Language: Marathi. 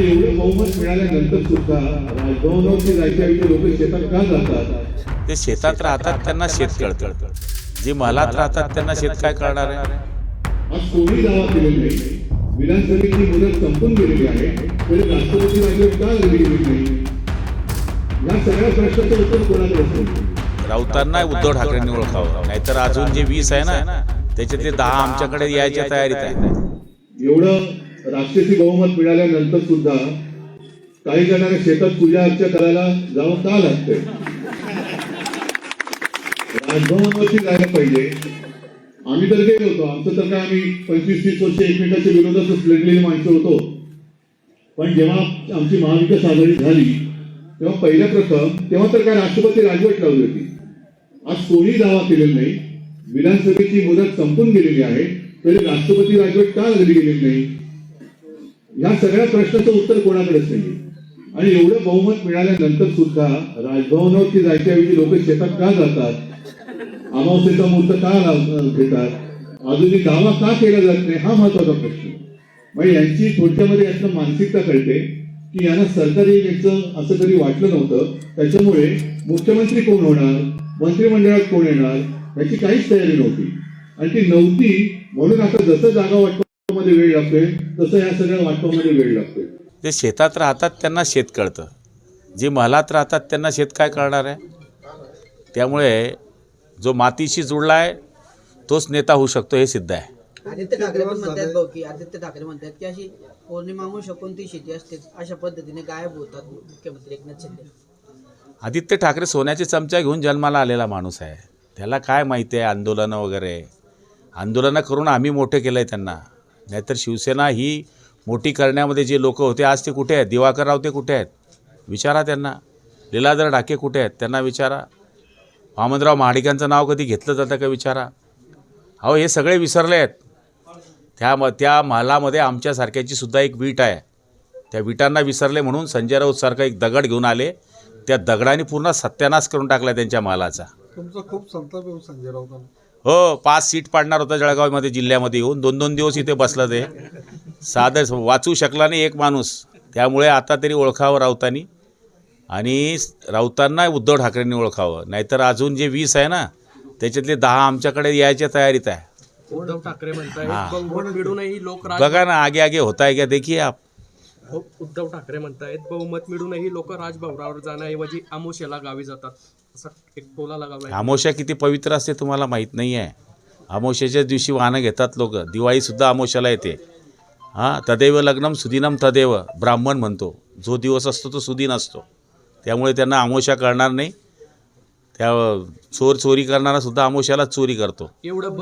आणि एवढं बहुमत मिळाल्यानंतर सुद्धा राजभवनावरती जायच्या लोक शेतात का जातात? ते शेतात राहतात त्यांना शेत कळतं. जे महालात राहतात त्यांना शेत काय कळणार आहे? आज कोणी दावा केलेला नाही. विधानसभेची मुदत संपून गेलेली आहे. तरी राष्ट्रपती राजवट का गेली नाही? या सगळ्या प्रश्नाचं उत्तर कोणाकडे असेल? राऊतांना उद्धव ठाकरेंनी ओळखावं. नाहीतर अजून जे वीस आहे ना त्याच्यातले दहा आमच्याकडे यायच्या तयारीत आहे. एवढं राक्षसी बहुमत मिळाल्यानंतर सुद्धा काही जणांना शेतात पूजा अर्चा करायला जाऊन का लागतंय राजभवनवरती जायला पाहिजे. आम्ही तर गेलो होतो. आमचं तर काय आम्ही पंचवीस तीस वर्ष एकमेकाच्या विरोधातच लढलेली माणसं होतो. पण जेव्हा आमची महाविकास आघाडी झाली तेव्हा पहिल्या प्रथम तेव्हा तर काय राष्ट्रपती राजवट लावली होती. आज कोणी दावा केलेला नाही. विधानसभेची मुदत संपून गेलेली आहे. तरी राष्ट्रपती राजवट का लागली गेलेली नाही? या सगळ्या प्रश्नाचं उत्तर कोणाकडेच नाही आणि एवढं बहुमत मिळाल्यानंतर सुद्धा राजभवनावरती जायच्या वेळी लोक शेतात का जातात? अमावस्येचा मुहूर्त का घेतात? अजूनही दावा का केला जात नाही? हा महत्त्वाचा प्रश्न. म्हणजे यांची थोडक्यामध्ये यातनं मानसिकता कळते की यांना सरकारी यायचं असं कधी वाटलं नव्हतं. त्याच्यामुळे मुख्यमंत्री कोण होणार? मंत्रिमंडळात कोण येणार? याची काहीच तयारी नव्हती. आणि ती नव्हती म्हणून आता जसं जागा वाटपामध्ये वेळ लागतोय तसं या सगळ्या वाटपामध्ये वेळ लागतोय. जे शेतात राहतात त्यांना शेत कळतं. जे महालात राहतात त्यांना शेत काय कळणार आहे? त्यामुळे जो मातीशी जुळला आहे तोच नेता होऊ शकतो हे सिद्ध आहे. आदित्य ठाकरे पण म्हणतात भाऊ की आदित्य ठाकरे म्हणतात की अशी पौर्णिमा अमावस्या कोणती शेती असते अशा पद्धतीने गायब होतात मुख्यमंत्री एकनाथ शिंदे. आदित्य ठाकरे सोन्याचे चमचा घेऊन जन्माला आलेला माणूस आहे. त्याला काय माहिती आहे आंदोलनं वगैरे? आंदोलनं करून आम्ही मोठे केलं आहे त्यांना. नाहीतर शिवसेना ही मोठी करण्यामध्ये जे लोक होते आज ते कुठे आहेत? दिवाकर राव ते कुठे आहेत? विचारा त्यांना. लीलाधर ढाके कुठे आहेत? त्यांना विचारा. वामनराव महाडिकांचं नाव कधी घेतलं जातं का विचारा? अहो हे सगळे विसरले आहेत. त्या म त्या महालामध्ये आमच्यासारख्याची सुद्धा एक वीट आहे. त्या विटांना विसरले म्हणून संजय राऊतसारखा एक दगड घेऊन आले. त्या दगडाने पूर्ण सत्यानाश करून टाकला त्यांच्या मालाचा तुमचा खूप संताप येऊ हो संजय राऊतांना. हो पाच सीट पाडणार होता जळगावमध्ये जिल्ह्यामध्ये येऊन. दोन दोन दिवस इथे बसलं ते. साधं वाचू शकला नाही एक माणूस. त्यामुळे आता तरी ओळखावं राऊतांनी. आणि राऊतांना उद्धव ठाकरेंनी ओळखावं. नाहीतर अजून जे वीस आहे ना त्याच्यातले दहा आमच्याकडे यायच्या तयारीत आहे. उद्धव ठाकरे. म्हणतायत लोक बघा ना आगे आगे होता है क्या देखिए आप. हो, उद्धव ठाकरे म्हणतायत बहुमत मिळूनही लोक राजभवनावर जाण्याऐवजी आमोशेला गावी जातात. अमावस्या किती पवित्र असते तुम्हाला माहीत नाही आहे. अमावस्याच्याच दिवशी वाहनं घेतात लोक. दिवाळीसुद्धा अमावस्याला येते. हां तदैव लग्नम सुदिनम तदेव ब्राह्मण म्हणतो. जो दिवस असतो तो सुदिन असतो. त्यामुळे त्यांना अमावस्या कळणार नाही. त्या चोर चोरी करणारा सुद्धा अमावस्यालाच चोरी करतो. एवढं